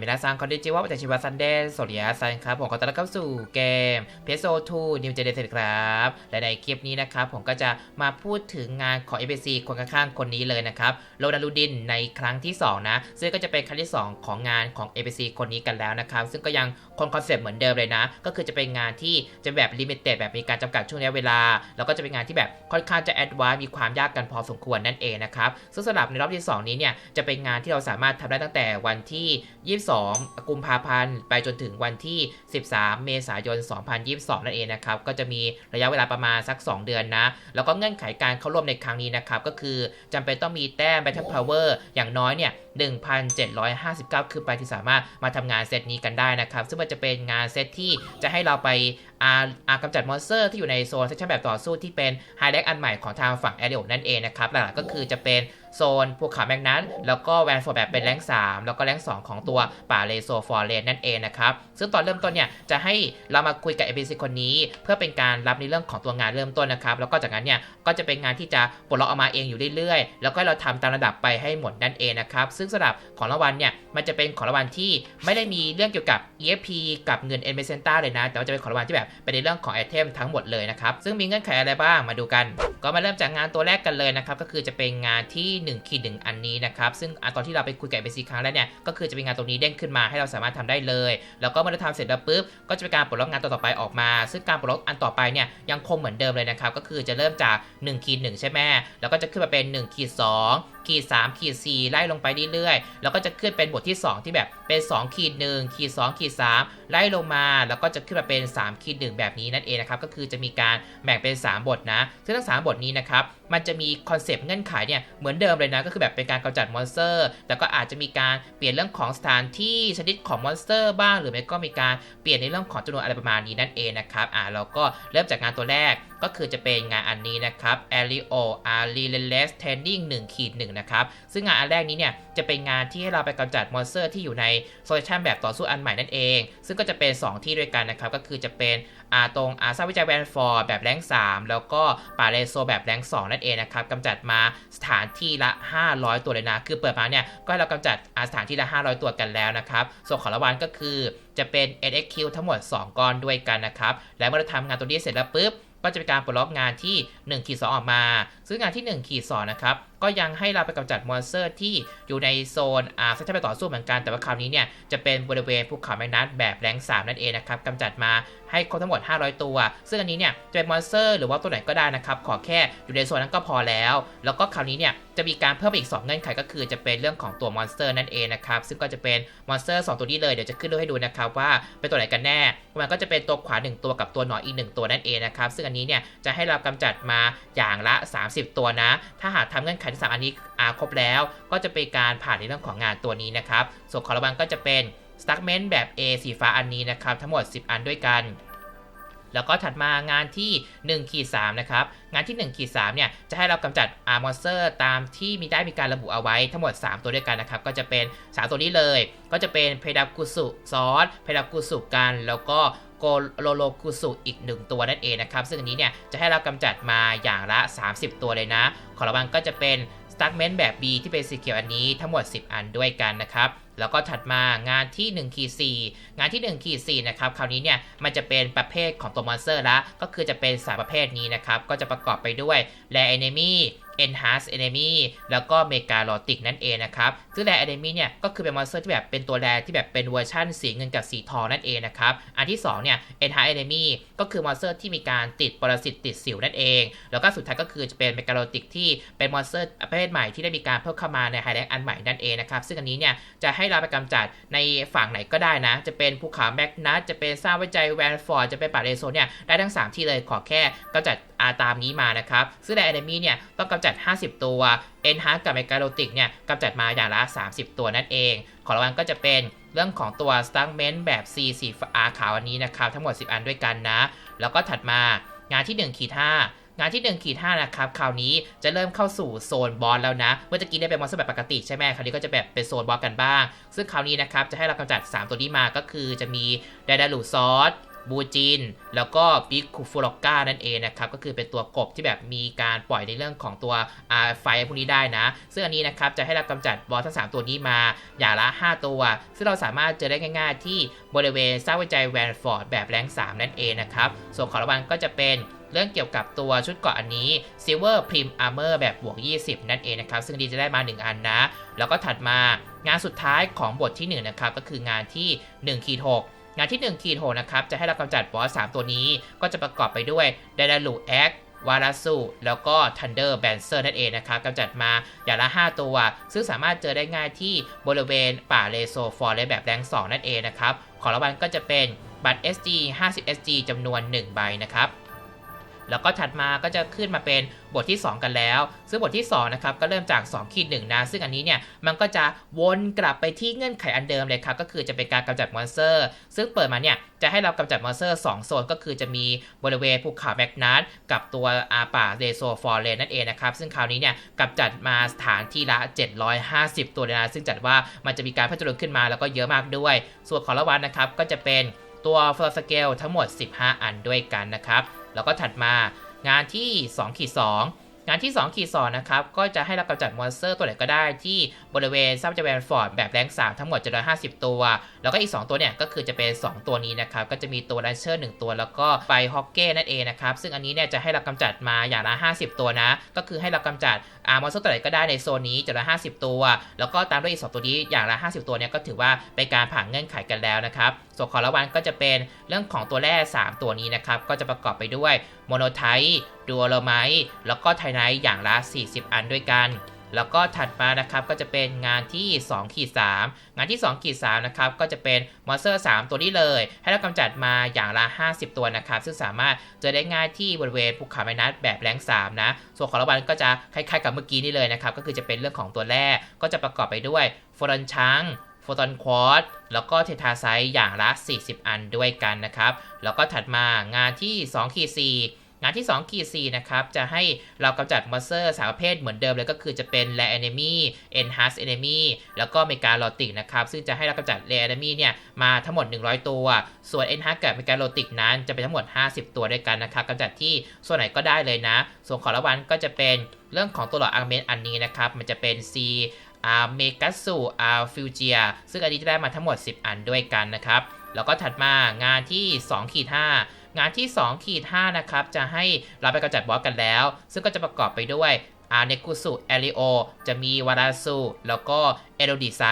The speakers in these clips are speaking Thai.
มินาซังคอนดิจิวะวัตชิวะซันเดสวัสดีครับซันครับผมขอต้อนรับเข้าสู่เกม PS 2 New Generation ครับและในคลิปนี้นะครับผมก็จะมาพูดถึงงานของ ABC คนข้างๆคนนี้เลยนะครับโรนาลูดินในครั้งที่ 2 นะ ซึ่งก็จะเป็นครั้งที่ 2 ของงานของ ABC คนนี้กันแล้วนะครับ ซึ่งก็ยังคงคอนเซปต์เหมือนเดิมเลยนะ ก็คือจะเป็นงานที่จะแบบลิมิเต็ดแบบมีการจำกัดช่วงระยะเวลา แล้วก็จะเป็นงานที่แบบค่อนข้างจะแอดวานซ์มีความยากกันพอสมควรนั่นเองนะครับซึ่งสำหรับในรอบที่ 2 นี้เนี่ยจะเป็นงานที่เราสามารถทำได้ตั้งแต่วันที่2 กุมภาพันธ์ ไปจนถึงวันที่ 13 เมษายน 2022 นั่นเองนะครับ ก็จะมีระยะเวลาประมาณสัก 2 เดือนนะ แล้วก็เงื่อนไขการเข้าร่วมในครั้งนี้นะครับ ก็คือจำเป็นต้องมีแต้ม Battle Power อย่างน้อยเนี่ย1,759 คือไปที่สามารถมาทำงานเซตนี้กันได้นะครับ ซึ่งมันจะเป็นงานเซตที่จะให้เราไปอาอากำจัดมอนสเตอร์ที่อยู่ในโซนเซสชั่นแบบต่อสู้ที่เป็นไฮแลกอันใหม่ของทางฝั่งแอรียลนั่นเองนะครับ หลักๆก็คือจะเป็นโซนภูเขาแมกนัสแล้วก็แวนฟอร์แบบเป็นแรง 3 แล้วก็แรง 2 ของตัวป่าเลโซฟอร์เรนนั่นเองนะครับ ซึ่งตอนเริ่มต้นเนี่ย จะให้เรามาคุยกับ ABC คนนี้ เพื่อเป็นการรับในเรื่องของตัวงานเริ่มต้นนะครับ แล้วก็จากนั้นเนี่ย ก็จะเป็นงานที่จะปลดล็อกออกมาเองอยู่เรื่อยๆ แล้วก็เราทำตามระดับไปให้หมดนั่นเองนะครับซึ่งสำหรับของรางวัลเนี่ยมันจะเป็นของรางวัลที่ไม่ได้มีเรื่องเกี่ยวกับ EFP กับเงิน e n m e c e n t a เลยนะ แต่ว่าจะเป็นของรางวัลที่แบบเป็นในเรื่องของไอเทมทั้งหมดเลยนะครับ ซึ่งมีเงื่อนไขอะไรบ้างมาดูกัน ก็มาเริ่มจากงานตัวแรกกันเลยนะครับ ก็คือจะเป็นงานที่1ขีดหนึ่งอันนี้นะครับ ซึ่งอตอนที่เราไปคุยกับ ABC ครั้งแรกเนี่ยก็คือจะเป็นงานตรงนี้เด้งขึ้นมาให้เราสามารถทำได้เลย แล้วก็เมื่อเราทำเสร็จแล้วปุ๊บก็จะเป็นการปลดล็อกงานตัวต่อไปออกมา ซึ่งการปลดล็อกอันต่อไปเนี่ยยังคงเหมือนเดิมเลยนะครับก็คือจะเริ่มจาก1ขีดหนึ่งใช่ไหมแล้วก็จะขึ้นมาเป็น1ขีดสองขีด3ขีด4ไล่ลงไปเรื่อยๆ แล้วก็จะขึ้นเป็นบทที่ 2 ที่แบบเป็น2ขีด1ขีด2ขีด3ไล่ลงมา แล้วก็จะขึ้นมาเป็น3ขีด1แบบนี้นั่นเองนะครับ ก็คือจะมีการแบ่งเป็น 3 บทนะ ซึ่งทั้ง 3 บทนี้นะครับ มันจะมีคอนเซปต์เงื่อนไขเนี่ยเหมือนเดิมเลยนะก็คือแบบเป็นการกำจัดมอนสเตอร์แต่ก็อาจจะมีการเปลี่ยนเรื่องของสถานที่ชนิดของมอนสเตอร์บ้าง หรือไม่ก็มีการเปลี่ยนในเรื่องของจำนวนอะไรประมาณนี้นั่นเองนะครับอ่าเราก็เริ่มจากงานตัวแรกก็คือจะเป็นงานอันนี้นะครับ a r i o a r e l e l e s Training 1ขีด1นะครับ ซึ่งงานอันแรกนี้เนี่ยจะเป็นงานที่ให้เราไปกำจัดมอนสเตอร์ที่อยู่ในโซลูชันแบบต่อสู้อันใหม่นั่นเอง ซึ่งก็จะเป็น 2 ที่ด้วยกันนะครับ ก็คือจะเป็น ตรงอาซาวิจัยแวนฟอร์แบบแรง3 แล้วก็ปาเลโซแบบแรง2นั่นเองนะครับกำจัดมาสถานที่ละ 500 ตัวเลยนะ คือเปิดมาเนี่ยก็ให้เรากำจัดอาสถานที่ละ 500 ตัวกันแล้วนะครับ ส่วนของรางวัลก็คือจะเป็น NXQ ทั้งหมด 2 ก้อนด้วยกันนะครับ และเมื่อเราทำงานตัวนี้เสร็จแล้วปุ๊บก็จะเป็นการปลดล็อกงานที่1ขีด2ออกมา ซึ่งงานที่1ขีด2นะครับ ก็ยังให้เราไปกำจัดมอนสเตอร์ที่อยู่ในโซนอ่าเซตไปต่อสู้เหมือนกัน แต่ว่าคราวนี้เนี่ยจะเป็นบริเวณภูเขาแมกนัสแบบแรง3นั่นเองนะครับกำจัดมาให้ครบทั้งหมด 500 ตัว ซึ่งอันนี้เนี่ยจะเป็นมอนสเตอร์หรือว่าตัวไหนก็ได้นะครับ ขอแค่อยู่ในโซนนั้นก็พอแล้ว แล้วก็คราวนี้เนี่ยจะมีการเพิ่มอีก 2 เงื่อนไขก็คือจะเป็นเรื่องของตัวมอนสเตอร์นั่นเองนะครับ ซึ่งก็จะเป็นมอนสเตอร์2ตัวนี้เลย เดี๋ยวจะขึ้นรูปให้ดูนะครับว่าเป็นตัวไหนกันแน่ มันก็จะเป็นตัวขวา 1 ตัวกับตัวหนอนอีก 1 ตัวนั่นเองนะครับ ซึ่งอันนี้เนี่ยจะให้เรากำจัดมาอย่างละ 30 ตัวนะ ถ้าหากทำเงื่อนไขที่สามอันนี้อาครบแล้ว ก็จะเป็นการผ่านในเรื่องของงานตัวนี้นะครับ ส่วนของรางวัลก็จะเป็นสตั๊กเมนต์แบบ A สีฟ้าอันนี้นะครับ ทั้งหมด 10 อันด้วยกัน แล้วก็ถัดมางานที่1ขีด3นะครับ งานที่1ขีด3เนี่ย จะให้เรากำจัดอาร์มอนสเตอร์ตามที่มีได้มีการระบุเอาไว้ทั้งหมด 3 ตัวด้วยกันนะครับ ก็จะเป็น 3 ตัวนี้เลย ก็จะเป็นเพดากุสุซอสเพดากุสุกัน แล้วก็ โกโลโลกุสุอีก 1 ตัวนั่นเองนะครับ ซึ่งอันนี้เนี่ยจะให้เรากำจัดมาอย่างละ 30 ตัวเลยนะ ของรางวัลก็จะเป็นสตั๊กเมนแบบ B ที่เป็นสีเขียวอันนี้ทั้งหมด 10 อันด้วยกันนะครับแล้วก็ถัดมางานที่1ขีด4งานที่1ขีด4นะครับ คราวนี้เนี่ยมันจะเป็นประเภทของตัวมอนสเตอร์ละ ก็คือจะเป็นสามประเภทนี้นะครับ ก็จะประกอบไปด้วย r a r Enemy Enhance Enemy แล้วก็ Megalotic นั่นเองนะครับ ซึ่ง r a r Enemy เนี่ยก็คือเป็นมอนสเตอร์ที่แบบเป็นตัวแรที่แบบเป็นเวอร์ชั่นสีเงินกับสีทองนั่นเองนะครับ อันที่2เนี่ย Enhance Enemy ก็คือมอนสเตอร์ที่มีการติดปรสิตติดสิวนั่นเอง แล้วก็สุดท้ายก็คือจะเป็น Megalotic ที่เป็นมอนสเตอร์ประเภทใหม่ที่ได้มีการเพิ่มเข้ามาในไฮแลกอันใหม่นั่นเองนะครับ ซึ่งอันนี้เนี่ยจะให้เราไปกำจัดในฝั่งไหนก็ได้นะ จะเป็นภูเขาแมกนัสจะเป็นสร้างวิจัยแวนฟอร์ดจะเป็นป่าเรโซเนี่ยได้ทั้ง 3 ที่เลยขอแค่กำจัด อาตามนี้มานะครับ ซึ่งใน Enemy เนี่ยต้องกำจัด 50 ตัว e n h a n c e กับ Megalotic เนี่ยกำจัดมาอย่างละ 30 ตัวนั่นเอง ของรางวัลก็จะเป็นเรื่องของตัว s t a r m e n t แบบ C สีฟ้าขาวอันนี้นะครับ ทั้งหมด 10 อันด้วยกันนะ แล้วก็ถัดมางานที่1ขีด5งานที่1ขีด5นะครับ คราวนี้จะเริ่มเข้าสู่โซนบอสแล้วนะ เมื่อตะกี้ได้เป็นมอนสเตอร์แบบปกติใช่ไหมคราวนี้ก็จะแบบเป็นโซนบอสกันบ้าง ซึ่งคราวนี้นะครับจะให้เรากำจัด 3 ตัวนี้มาก็คือจะมีไดดาลูซอส บูจิน แล้วก็ปิคฟูโรก้านั่นเองนะครับ ก็คือเป็นตัวกบที่แบบมีการปล่อยในเรื่องของตัวไฟพวกนี้ได้นะ ซึ่งอันนี้นะครับจะให้เรากำจัดบอสทั้ง 3 ตัวนี้มาอย่างละ 5 ตัว ซึ่งเราสามารถเจอได้ง่าย ๆ ที่บริเวณสร้างวิจัยแวนฟอร์ดแบบแรง3 นั่นเองนะครับ ส่วนของรางวัลก็จะเป็นเรื่องเกี่ยวกับตัวชุดเกราะอันนี้ Silver Prim Armor แบบบวก 20 นั่นเองนะครับ ซึ่งดีจะได้มา 1 อันนะ แล้วก็ถัดมางานสุดท้ายของบทที่ 1 นะครับ ก็คืองานที่1ขีด6 งานที่1ขีด6นะครับจะให้เรากำจัดบอส3ตัวนี้ก็จะประกอบไปด้วยไดดาลูแอควาราสุแล้วก็ Thunder b a n c e r นั่นเองนะครับกำจัดมาอย่างละ 5 ตัว ซึ่งสามารถเจอได้ง่ายที่บริเวณป่าเลโซฟอร์เรแบบแรง 2 นั่นเองนะครับ ของรางวัลก็จะเป็นบัตร SG 50 SG จำนวน 1 ใบนะครับ แล้วก็ถัดมาก็จะขึ้นมาเป็นบทที่ 2 กันแล้ว ซึ่งบทที่2นะครับก็เริ่มจาก2ขีดหนึ่งนะ ซึ่งอันนี้เนี่ยมันก็จะวนกลับไปที่เงื่อนไขอันเดิมเลยครับ ก็คือจะเป็นการกำจัดมอนสเตอร์ ซึ่งเปิดมาเนี่ยจะให้เรากำจัดมอนสเตอร์ 2 โซน ก็คือจะมีบริเวณภูเขาแมกนัสกับตัวอาป่าเรโซฟอร์เรนนั่นเองนะครับ ซึ่งคราวนี้เนี่ยกำจัดมาสถานที่ละ 750 ตัวเลยนะ ซึ่งจัดว่ามันจะมีการพัฒนาขึ้นมาแล้วก็เยอะมากด้วย ส่วนของราวัลนะครับก็จะเป็นตัวฟลอสเกลทั้งหมด 15 อันด้วยกันนะครับ แล้วก็ถัดมางานที่2ขีด2 งานที่2ขีด2นะครับ ก็จะให้เรากำจัดมอนสเตอร์ตัวไหนก็ได้ที่บริเวณซับจแวนฟอร์ดแบบแรง3ทั้งหมด750ตัว แล้วก็อีก 2 ตัวเนี่ย ก็คือจะเป็น 2 ตัวนี้นะครับ ก็จะมีตัวลันเชอร์1ตัว แล้วก็ไปฮอกเก้นั่นเองนะครับ ซึ่งอันนี้เนี่ยจะให้เรากำจัดมาอย่างละ 50 ตัวนะ ก็คือให้เรากำจัดอามอนสเตอร์ตัวไหนก็ได้ในโซนนี้750ตัว แล้วก็ตามด้วยอีก 2 ตัวนี้อย่างละ 50 ตัวเนี่ยก็ถือว่าเป็นการผ่านเงื่อนไขกันแล้วนะครับส่วนของรางวัลก็จะเป็นเรื่องของตัวแร่3ตัวนี้นะครับก็จะประกอบไปด้วยโมโนไทต์ ดูโลไมต์แล้วก็ไทไนท์อย่างละ 40 อันด้วยกัน แล้วก็ถัดมานะครับก็จะเป็นงานที่2ขีด3งานที่2ขีด3นะครับก็จะเป็นมอนสเตอร์3ตัวนี้เลย ให้เรากำจัดมาอย่างละ 50 ตัวนะครับ ซึ่งสามารถเจอได้ง่ายที่บริเวณภูเขาไม้นัดแบบแรง3นะส่วนของรางวัลก็จะคล้ายๆกับเมื่อกี้นี่เลยนะครับก็คือจะเป็นเรื่องของตัวแรกก็จะประกอบไปด้วยโฟรอนชังโฟตอนควอตแล้วก็เททาไซต์อย่างละ 40 อันด้วยกันนะครับ แล้วก็ถัดมางานที่2ขีด4 งานที่2ขีด4นะครับ จะให้เรากำจัดมอนสเตอร์สามประเภทเหมือนเดิมเลยก็คือจะเป็น Rare Enemy Enhanced Enemy แล้วก็ Mega l o t i c นะครับ ซึ่งจะให้เรากำจัด Rare Enemy เนี่ยมาทั้งหมด 100 ตัว ส่วน Enhanced กับ Mega l o t i c นั้นจะเป็นทั้งหมด 50 ตัวด้วยกันนะครับกำจัดที่ส่วนไหนก็ได้เลยนะ ส่วนของรางวัลก็จะเป็นเรื่องของตัวหลอดอาร์เมนอันนี้นะครับ มันจะเป็น C อาเมกัสูอาฟิวเจียซึ่งอันนี้จะได้มาทั้งหมด 10 อันด้วยกันนะครับ แล้วก็ถัดมางานที่2ขีด5 งานที่2ขีด5นะครับจะให้เราไปกำจัดบอสกันแล้ว ซึ่งก็จะประกอบไปด้วยอาเนกุสุเอริโอ จะมีวาราสุแล้วก็เอโรดิไซ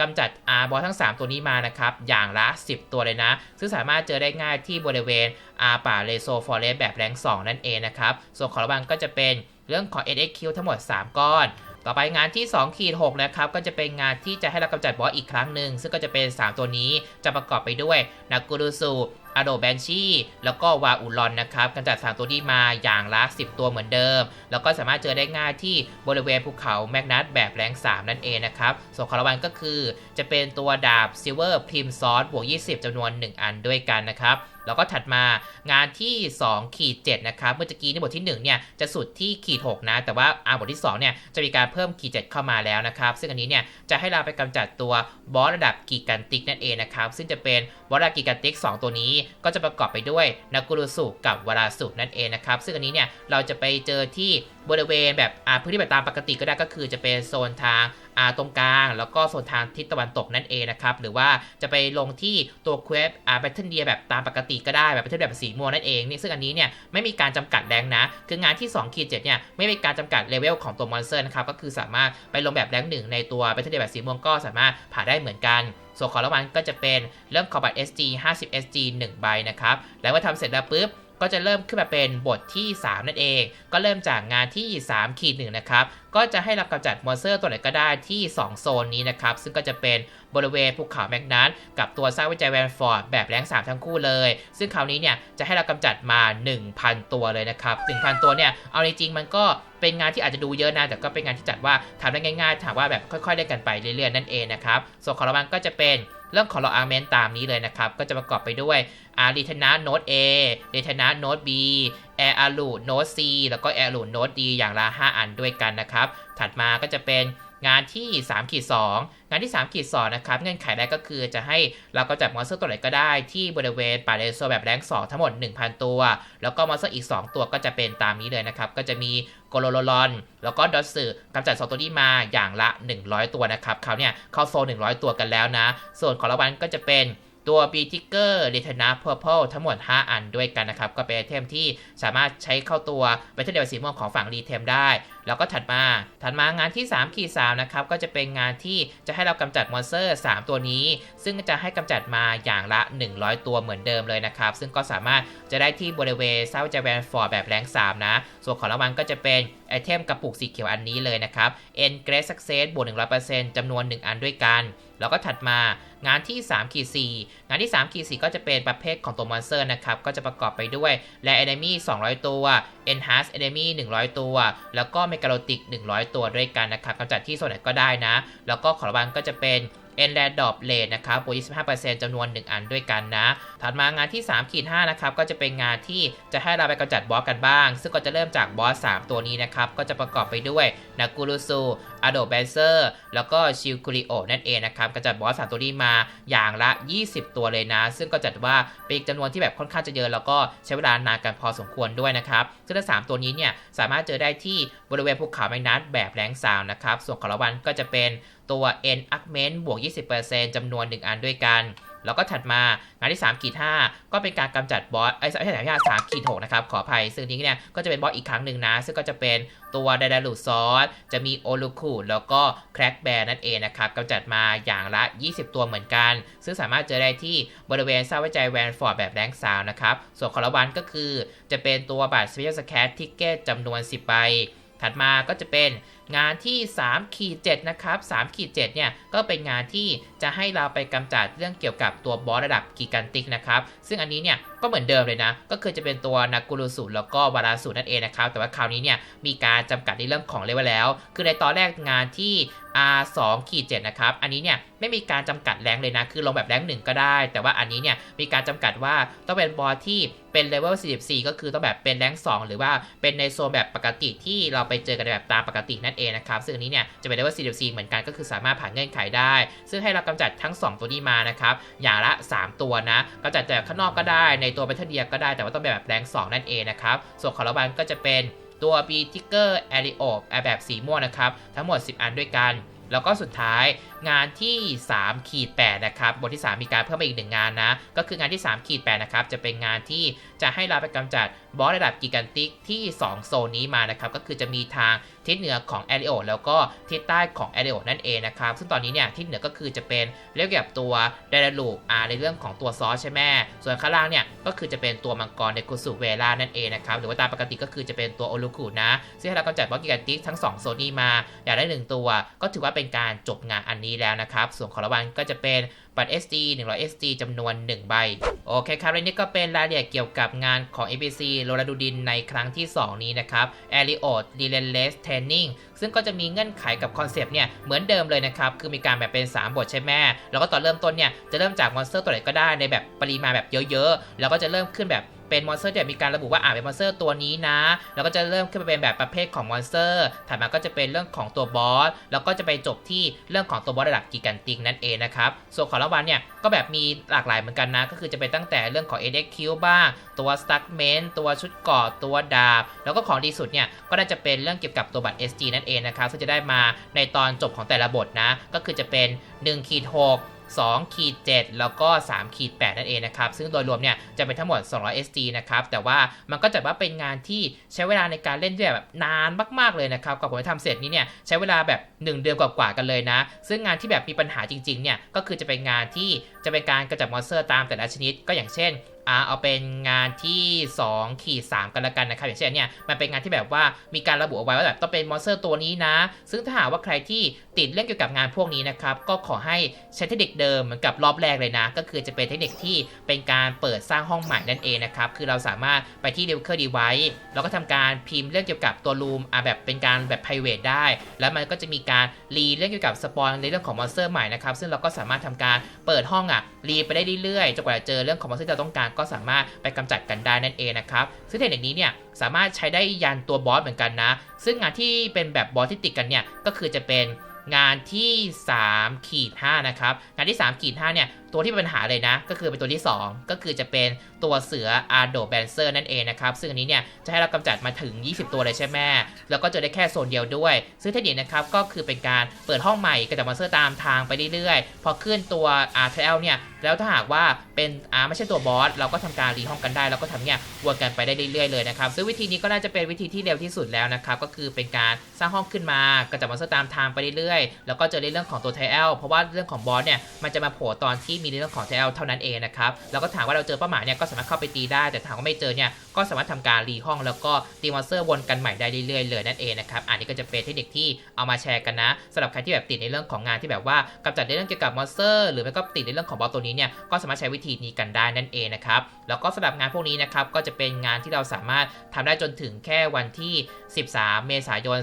กำจัดอาบอสทั้ง 3 ตัวนี้มานะครับ อย่างละ 10 ตัวเลยนะ ซึ่งสามารถเจอได้ง่ายที่บริเวณอาป่าเลโซฟอเรสแบบแรง 2 นั่นเองนะครับ ส่วนของรางวัลก็จะเป็นเรื่องของ SXQ ทั้งหมด 3 ก้อน ต่อไปงานที่2ขีด6นะครับ ก็จะเป็นงานที่จะให้เรากำจัดบอสอีกครั้งหนึ่ง ซึ่งก็จะเป็น 3 ตัวนี้ จะประกอบไปด้วยนากูรุสุ อาโดแบนชีแล้วก็วาอุลอนนะครับกำจัดสามตัวนี้มาอย่างละ 10 ตัวเหมือนเดิม แล้วก็สามารถเจอได้ง่ายที่บริเวณภูเขาแมกนัสแบบแรง 3 นั่นเองนะครับส่วนคาราวัลก็คือจะเป็นตัวดาบซิลเวอร์พริมซอสบวก 20จำนวน 1 อันด้วยกันนะครับ แล้วก็ถัดมางานที่2ขีด7นะครับเมื่อกี้ในบทที่1เนี่ยจะสุดที่ขีด6นะแต่ว่าอาบทที่2เนี่ยจะมีการเพิ่มขีด7เข้ามาแล้วนะครับซึ่งอันนี้เนี่ยจะให้เราไปกำจัดตัวบอสระดับกิกันติกนั่นเองนะครับซึ่งจะเป็นบอสระดับกิกันติก2 ตัวนี้ก็จะประกอบไปด้วยนากุรุสุกับวาราสุนั่นเองนะครับซึ่งอันนี้เนี่ยเราจะไปเจอที่บริเวณแบบอ่าพื้นที่แบบตามปกติก็ได้ก็คือจะเป็นโซนทางอ่าตรงกลาง แล้วก็โซนทางทิศตะวันตกนั่นเองนะครับ หรือว่าจะไปลงที่ตัวเควสอ่าแบทเทิลเดียแบบตามปกติก็ได้แบบแบทเทิลแบบสีม่วงนั่นเองนี่ซึ่งอันนี้เนี่ยไม่มีการจำกัดแรงนะ คืองานที่2ขีดเจ็ดเนี่ยไม่มีการจำกัดเลเวลของตัวมอนสเตอร์นะครับก็คือสามารถไปลงแบบแรงหนึ่งในตัวแบทเทิลเดียแบบสีม่วงก็สามารถผ่านได้เหมือนกันส่วนของรางวัลก็จะเป็นเรื่องของบัตร SG 50 SG 1 ใบนะครับ แล้วเมื่อทำเสร็จแล้วปุ๊บ ก็จะเริ่มขึ้นมาเป็นบทที่ 3 นั่นเอง ก็เริ่มจากงานที่3ขีดหนึ่งนะครับก็จะให้เรากำจัดมอนสเตอร์ตัวไหนก็ได้ที่ 2 โซนนี้นะครับ ซึ่งก็จะเป็นบริเวณภูเขาแมกนัสกับตัวสร้างวิจัยแวนฟอร์ดแบบแรง3 ทั้งคู่เลย ซึ่งคราวนี้เนี่ยจะให้เรากำจัดมา 1,000 ตัวเลยนะครับ 1,000 ตัวเนี่ยเอาในจริงมันก็เป็นงานที่อาจจะดูเยอะนะแต่ก็เป็นงานที่จัดว่าทำได้ง่ายๆถามว่าแบบค่อยๆเล่นกันไปเรื่อยๆนั่นเองนะครับส่วนของรางวัลก็จะเป็น เรื่องของเราอาร์เมนตามนี้เลยนะครับ ก็จะประกอบไปด้วยอารีทนาโนด A เรทนาโนด B แอร์อารูโนด C แล้วก็แอร์อารูโนด D อย่างละ 5 อันด้วยกันนะครับ ถัดมาก็จะเป็น งานที่3ขีด2งานที่3ขีด2นะครับเงื่อนไขแรกก็คือจะให้เราก็จับมอนสเตอร์ตัวไหนก็ได้ที่บริเวณป่าเรโซแบบแรง2ทั้งหมด 1,000 ตัว แล้วก็มอนสเตอร์อีก 2 ตัวก็จะเป็นตามนี้เลยนะครับ ก็จะมีโกโลโลลอน แล้วก็ดอสสึกำจัด 2 ตัวนี้มาอย่างละ 100 ตัวนะครับเขาเนี่ยเข้าโซน100 ตัวกันแล้วนะ ส่วนของรางวัลก็จะเป็น ตัว b ีทิกเกอร์เ t ทนาเพอร์เพลทั้งหมด 5 อันด้วยกันนะครับ ก็เป็นไอเทมที่สามารถใช้เข้าตัวเบทเทิลเดลสีม่วงของฝั่งรีเทมได้ แล้วก็ถัดมา ถัดมางานที่3ขีด3นะครับ ก็จะเป็นงานที่จะให้เรากำจัดมอนสเตอร์ 3 ตัวนี้ ซึ่งจะให้กำจัดมาอย่างละ 100 ตัวเหมือนเดิมเลยนะครับ ซึ่งก็สามารถจะได้ที่บริเวณซาวจแวนฟอร์แบบแรง3นะ ส่วนของรางวัลก็จะเป็นไอเทมกระปุกสีเขียวอันนี้เลยนะครับ N Great Success บวก100%จำนวน 1 อันด้วยกัน แล้วก็ถัดมางานที่3ขีด4งานที่3ขีด4ก็จะเป็นประเภทของตัวมอนสเตอร์นะครับ ก็จะประกอบไปด้วยแล Enemy 200 ตัว Enhance Enemy 100 ตัว แล้วก็เมกาโลติก 100 ตัวด้วยกันนะครับกำจัดที่ส่วนไหนก็ได้นะ แล้วก็ขอรางวัลก็จะเป็น e n l a d o p Rate นะครับบวก25%จำนวน 1 อันด้วยกันนะ ถัดมางานที่3ขีด5นะครับก็จะเป็นงานที่จะให้เราไปกำจัดบอสกันบ้าง ซึ่งก็จะเริ่มจากบอส 3 ตัวนี้นะครับ ก็จะประกอบไปด้วยนากูรุซูอโดแบนเซอร์แล้วก็ชิลคุริโอนั่นเองนะครับกำจัดบอส 3 ตัวนี้มาอย่างละ 20 ตัวเลยนะ ซึ่งก็จัดว่าเป็นจำนวนที่แบบค่อนข้างจะเยอะแล้วก็ใช้เวลานานกันพอสมควรด้วยนะครับซึ่งทั้งสามตัวนี้เนี่ยสามารถเจอได้ที่บริเวณภูเขาแมกนัสแบบแรงสาวนะครับส่วนของรางวัลก็จะเป็น ตัว N Augment บวก 20%จำนวน 1 อันด้วยกัน แล้วก็ถัดมางานที่3ขีด5ก็เป็นการกำจัดบอสไอ้ไม่ใช่ไม่ใช่สามขีด6นะครับ ขออภัย ซึ่งนี้เนี่ยก็จะเป็นบอสอีกครั้งหนึ่งนะ ซึ่งก็จะเป็นตัวไดดาลูซอสจะมีโอลูคูแล้วก็แคร็กแบร์นั่นเองนะครับกำจัดมาอย่างละ 20 ตัวเหมือนกัน ซึ่งสามารถเจอได้ที่บริเวณซาวิจัยแวนฟอร์ดแบบแรงสาวนะครับส่วนขอราวัลก็คือจะเป็นตัวบัตรสเปเชียลสแคททิกเก็ตจำนวน 10ใบ ถัดมาก็จะเป็นงานที่3ขีด7นะครับ3ขีด7เนี่ยก็เป็นงานที่จะให้เราไปกำจัดเรื่องเกี่ยวกับตัวบอสระดับกิกันติกนะครับ ซึ่งอันนี้เนี่ย ก็เหมือนเดิมเลยนะ ก็คือจะเป็นตัวนากูรุสุแล้วก็วาราสุนั่นเองนะครับ แต่ว่าคราวนี้เนี่ยมีการจำกัดในเรื่องของเลเวลแล้ว คือในตอนแรกงานที่ R2 ขีด7นะครับ อันนี้เนี่ยไม่มีการจำกัดแรงเลยนะ คือลงแบบแรงหนึ่งก็ได้ แต่ว่าอันนี้เนี่ยมีการจำกัดว่าต้องเป็นบอสที่เป็นเลเวล 44 ก็คือต้องแบบเป็นแรง2 หรือว่าเป็นในโซนแบบปกติที่เราไปเจอกันแบบตามปกตินั่นเองนะครับ ซึ่งอันนี้เนี่ยจะเป็นเลเวล 44 เหมือนกันก็คือสามารถผ่านเงื่อนไขได้ ซึ่งให้เรากำจัดทั้ง 2 ตัวนี้มานะครับ อย่างละ 3 ตัวนะกำจัดจากข้างนอกก็ได้ ในตัวเบทเทเดียก็ได้แต่ว่าต้องแบบแรง2 นั่นเองนะครับ ส่วนของรางวัลก็จะเป็นตัว B Ticker a l i o แบบสีม่วงนะครับ ทั้งหมด 10 อันด้วยกัน แล้วก็สุดท้ายงานที่3ขีด8นะครับบทที่ 3 มีการเพิ่มมาอีกหนึ่งงานนะ ก็คืองานที่3ขีด8นะครับจะเป็นงานที่จะให้เราไปกำจัดบอสระดับกิกันติกที่ 2 โซนนี้มานะครับก็คือจะมีทางทิศเหนือของแอริโอแล้วก็ทิศใต้ของแอริโอนั่นเองนะครับซึ่งตอนนี้เนี่ยทิศเหนือก็คือจะเป็นเรียกแบบตัวไดราลูกอาในเรื่องของตัวซอสใช่ไหมส่วนข้างล่างเนี่ยก็คือจะเป็นตัวมังกรในกุสุเวลานั่นเองนะครับหรือว่าตามปกติก็คือจะเป็นตัวโอลูคุนะซึ่งให้เรากำจัดบอสกิกันติกทั้ง 2 โซนนี้มา อยากได้ 1 ตัว ก็ถือว่าเป็น็นการจบงานอันนี้แล้วนะครับ ส่วนของรางวัลก็จะเป็นบัตร SD 100 SD จำนวน 1 ใบ โอเคครับและนี่ก็เป็นรายละเอียดเกี่ยวกับงานของ ABC โรลาดูดินในครั้งที่ 2 นี้นะครับ a r i o t Relentless Training ซึ่งก็จะมีเงื่อนไขกับคอนเซปต์เนี่ย เหมือนเดิมเลยนะครับ คือมีการแบบเป็น 3 บทใช่ไหมแล้วก็ตอนเริ่มต้นเนี่ย จะเริ่มจากมอนสเตอร์ตัวไหนก็ได้ในแบบปริมาณแบบเยอะๆ แล้วก็จะเริ่มขึ้นแบบ เป็นมอนสเตอร์ที่มีการระบุว่าอ่าเป็นมอนสเตอร์ตัวนี้นะ แล้วก็จะเริ่มขึ้นไปเป็นแบบประเภทของมอนสเตอร์ถัดมาก็จะเป็นเรื่องของตัวบอสแล้วก็จะไปจบที่เรื่องของตัวบอสระดับกิกันติงนั่นเองนะครับส่วนของรางวัลเนี่ยก็แบบมีหลากหลายเหมือนกันนะ ก็คือจะเป็นตั้งแต่เรื่องของ a d x q บ้าง ตัว s t u c k m e n t ตัวชุดเกราะตัวดาบ แล้วก็ของดีสุดเนี่ย ก็น่าจะเป็นเรื่องเกี่ยวกับตัวบัตร SG นั่นเองนะครับซึ่งจะได้มาในตอนจบของแต่ละบทนะ ก็คือจะเป็น1ขีด6 2ขีด7แล้วก็3ขีด8นั่นเองนะครับ ซึ่งโดยรวมเนี่ยจะเป็นทั้งหมด 200 SD นะครับ แต่ว่ามันก็จะว่าเป็นงานที่ใช้เวลาในการเล่นด้วยแบบนานมากๆเลยนะครับกว่าผมจะทำเสร็จนี้เนี่ยใช้เวลาแบบ 1 เดือนกว่าๆกันเลยนะ ซึ่งงานที่แบบมีปัญหาจริงๆเนี่ยก็คือจะเป็นงานที่จะเป็นการกระจัดมอนสเตอร์ตามแต่ละชนิด ก็อย่างเช่น อ่าเอาเป็นงานที่2ขีด3กันละกันนะครับอย่างเช่นเนี่ยมันเป็นงานที่แบบว่ามีการระบุเอาไว้ว่าแบบต้องเป็นมอนสเตอร์ตัวนี้นะ ซึ่งถ้าหากว่าใครที่ติดเรื่องเกี่ยวกับงานพวกนี้นะครับก็ขอให้ใช้เทคนิคเดิมเหมือนกับรอบแรกเลยนะ ก็คือจะเป็นเทคนิคที่เป็นการเปิดสร้างห้องใหม่นั่นเองนะครับคือเราสามารถไปที่ d e v e l o p e r device แล้วก็ทำการพิมพ์เรื่องเกี่ยวกับตัว room อ่าแบบเป็นการแบบ private ได้ แล้วมันก็จะมีการรีเรื่องเกี่ยวกับสปอนในเรื่องของมอนสเตอร์ใหม่นะครับซึ่งเราก็สามารถทำการเปิดห้องอะรีไปได้เรื่อยๆจนกว่าจะเจอเรื่องของมอนสเตอร์ที่เราต้องการก็สามารถไปกำจัดกันได้นั่นเองนะครับ ซึ่งเทคนิคนี้เนี่ยสามารถใช้ได้ยันตัวบอสเหมือนกันนะ ซึ่งงานที่เป็นแบบบอสที่ติดกันเนี่ยก็คือจะเป็นงานที่3ขีด5นะครับ งานที่3ขีด5เนี่ย ตัวที่เป็นปัญหาเลยนะ ก็คือเป็นตัวที่ 2 ก็คือจะเป็นตัวเสืออาร์โดแบนเซอร์นั่นเองนะครับ ซึ่งอันนี้เนี่ยจะให้เรากำจัดมาถึง 20 ตัวเลยใช่ไหมแล้วก็จอได้แค่โซนเดียวด้วย ซึ่งเทคนิคนะครับก็คือเป็นการเปิดห้องใหม่กระจัดมอนสเตอร์ตามทางไปเรื่อยๆ พอขึ้นตัวอาร์เทลเนี่ยแล้วถ้าหากว่าเป็นอาไม่ใช่ตัวบอสเราก็ทำการรีห้องกันได้แล้วก็ทำเนี่ยวนกันไปได้เรื่อยๆเลยนะครับซึ่งวิธีนี้ก็น่าจะเป็นวิธีที่เร็วที่สุดแล้วนะครับก็คือเป็นการสร้างห้องขึ้นมากระจัดมอนสเตอร์ตามทางไปเรื่อยๆ แล้วก็เจอในเรื่องของตัวไทเอลเพราะว่าเรื่องของบอสเนี่ยมันจะมาโผล่ตอนที่มีในเรื่องของไทเอลเท่านั้นเองนะครับ แล้วก็ถามว่าเราเจอเป้าหมายเนี่ยก็สามารถเข้าไปตีได้ แต่ถามว่าไม่เจอเนี่ยก็สามารถทำการรีห้องแล้วก็ตีมอนสเตอร์วนกันใหม่ได้เรื่อยๆเลยนั่นเองนะครับ อันนี้ก็จะเป็นเทคนิคที่เอามาแชร์กันนะสำหรับใครที่แบบติดในเรื่องของงานที่แบบว่ากำจัดในเรื่องเกี่ยวกับมอนสเตอร์หรือไม่ก็ติดในเรื่องของบอสตัวนี้เนี่ยก็สามารถใช้วิธีนี้กันได้นั่นเองนะครับแล้วก็สำหรับงานพวกนี้นะครับก็จะเป็นงานที่เราสามารถทำได้จนถึงแค่วันที่ 13 เมษายน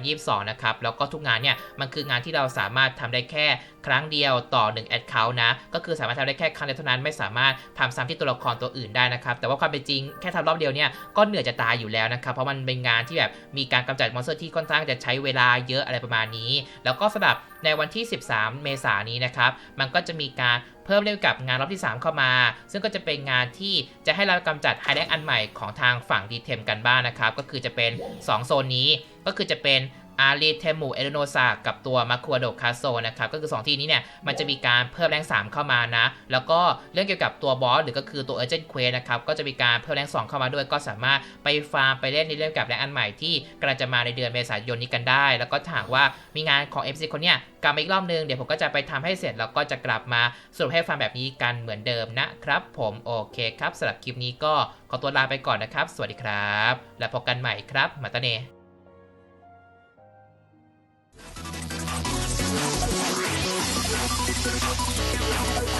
2022 นะครับแล้วก็ทุกงานเนี่ยมันคืองานที่เราสามารถทำได้แค่ครั้งเดียวต่อ1 Account นะก็คือสามารถทำได้แค่ครั้งเดียวเท่านั้นไม่สามารถทำซ้ำที่ตัวละครตัวอื่นได้นะครับแต่ว่าความเป็นจริงแค่ทำรอบเดียวเนี่ยก็เหนื่อยจะตายอยู่แล้วนะครับเพราะมันเป็นงานที่แบบมีการกำจัดมอนสเตอร์ที่ค่อนข้างจะใช้เวลาเยอะอะไรประมาณนี้ แล้วก็สำหรับในวันที่ 13 เมษายนนี้นะครับมันก็จะมีการเพิ่มเรื่องกับงานรอบที่ 3 เข้ามา ซึ่งก็จะเป็นงานที่จะให้เรากำจัดไฮแดงอันใหม่ของทางฝั่งดีเทมกันบ้างนะครับก็คือจะเป็น 2 โซนนี้ก็คือจะเป็น อารีเทมูเอโดโนซากับตัวมาคัวโดคาโซนะครับก็คือ 2 ที่นี้เนี่ยมันจะมีการเพิ่มแรง 3 เข้ามานะ แล้วก็เรื่องเกี่ยวกับตัวบอสหรือก็คือตัวเอเจนต์เควสนะครับก็จะมีการเพิ่มแรง 2 เข้ามาด้วยก็สามารถไปฟาร์มไปเล่นในเรื่องกับแรงอันใหม่ที่กำลังจะมาในเดือนเมษายนนี้กันได้ แล้วก็ถามว่ามีงานของ FC คนเนี้ยกลับมาอีกรอบนึงเดี๋ยวผมก็จะไปทำให้เสร็จแล้วก็จะกลับมาสรุปให้ฟังแบบนี้กันเหมือนเดิมนะครับ ผมโอเคครับสำหรับคลิปนี้ก็ขอตัวลาไปก่อนนะครับ สวัสดีครับ แล้วพบกันใหม่ครับมาตาเน ハグすっきりなんだ。